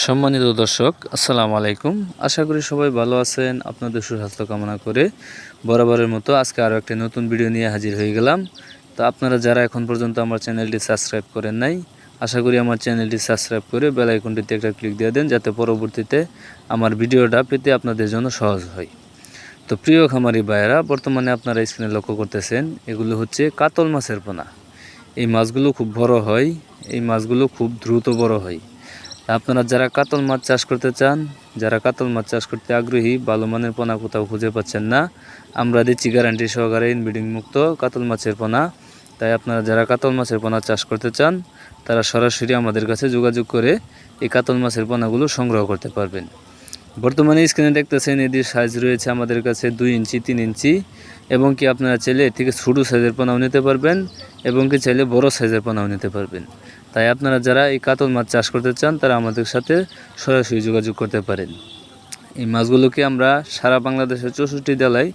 সম্মানিত দর্শক, আসসালামু আলাইকুম। আশা করি সবাই ভালো আছেন। আপনাদের সুস্বাস্থ্য কামনা করে বরাবরের মতো আজকে আরও একটি নতুন ভিডিও নিয়ে হাজির হয়ে গেলাম। তো আপনারা যারা এখন পর্যন্ত আমার চ্যানেলটি সাবস্ক্রাইব করেন নাই, আশা করি আমার চ্যানেলটি সাবস্ক্রাইব করে বেল আইকনটিতে একটা ক্লিক দিয়ে দেন, যাতে পরবর্তীতে আমার ভিডিওটা পেতে আপনাদের জন্য সহজ হয়। তো প্রিয় খামারি ভাইয়েরা, বর্তমানে আপনারা স্ক্রিনে লক্ষ্য করতেছেন, এগুলো হচ্ছে কাতল মাছের পোনা। এই মাছগুলো খুব বড় হয়, এই মাছগুলো খুব দ্রুত বড় হয়। আপনারা যারা কাতল মাছ চাষ করতে চান, যারা কাতল মাছ চাষ করতে আগ্রহী, ভালো মানের পোনা কোথাও খুঁজে পাচ্ছেন না, আমরা দিচ্ছি গ্যারান্টি সহকারে ইনব্রিডিং মুক্ত কাতল মাছের পোনা। তাই আপনারা যারা কাতল মাছের পোনা চাষ করতে চান, তারা সরাসরি আমাদের কাছে যোগাযোগ করে এই কাতল মাছের পোনাগুলো সংগ্রহ করতে পারবেন। বর্তমানে স্ক্রিনে দেখতেছেন এদের সাইজ রয়েছে আমাদের কাছে দুই ইঞ্চি, তিন ইঞ্চি এবং কি আপনারা চাইলে এর থেকে ছোটো সাইজের পোনাও নিতে পারবেন এবং কি চাইলে বড় সাইজের পোনাও নিতে পারবেন। তাই আপনারা যারা এই কাতল মাছ চাষ করতে চান, তারা আমাদের সাথে সরাসরি যোগাযোগ করতে পারেন। এই মাছগুলোকে আমরা সারা বাংলাদেশের চৌষট্টি জেলায়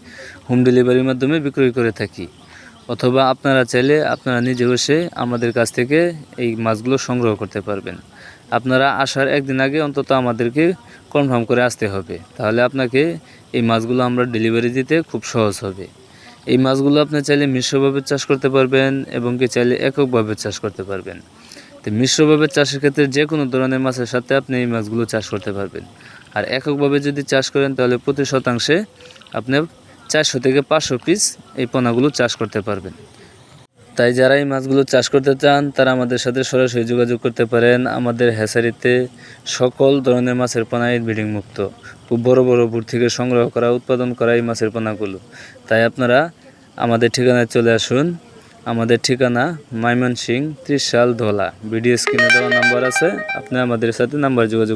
হোম ডেলিভারির মাধ্যমে বিক্রয় করে থাকি। অথবা আপনারা চাইলে আপনারা নিজে বসে আমাদের কাছ থেকে এই মাছগুলো সংগ্রহ করতে পারবেন। আপনারা আসার একদিন আগে অন্তত আমাদেরকে কনফার্ম করে আসতে হবে। তাহলে আপনাকে এই মাছগুলো আমরা ডেলিভারি দিতে খুব সহজ হবে। এই মাছগুলো আপনি চাইলে মিশ্রভাবে চাষ করতে পারবেন এবং কি চাইলে এককভাবে চাষ করতে পারবেন। তো মিশ্রভাবে চাষের ক্ষেত্রে যে কোনো ধরনের মাছের সাথে আপনি এই মাছগুলো চাষ করতে পারবেন। আর এককভাবে যদি চাষ করেন তাহলে প্রতি শতাংশে আপনি চারশো থেকে পাঁচশো পিস এই পোনাগুলো চাষ করতে পারবেন। তাই যারা এই মাছগুলো চাষ করতে চান, তারা আমাদের সাথে সরাসরি যোগাযোগ করতে পারেন। আমাদের হ্যাসারিতে সকল ধরনের মাছের পোনা ব্রিডিং মুক্ত। খুব বড় বড় বুট থেকে সংগ্রহ করা, উৎপাদন করা এই মাছের পোনাগুলো। তাই আপনারা আমাদের ঠিকানায় চলে আসুন। আমাদের ঠিকানা মাইমন সিং ত্রিশাল ধোলা। ভিডিও স্ক্রিনে দেওয়া নাম্বার আছে, আপনি আমাদের সাথে নাম্বার যোগাযোগ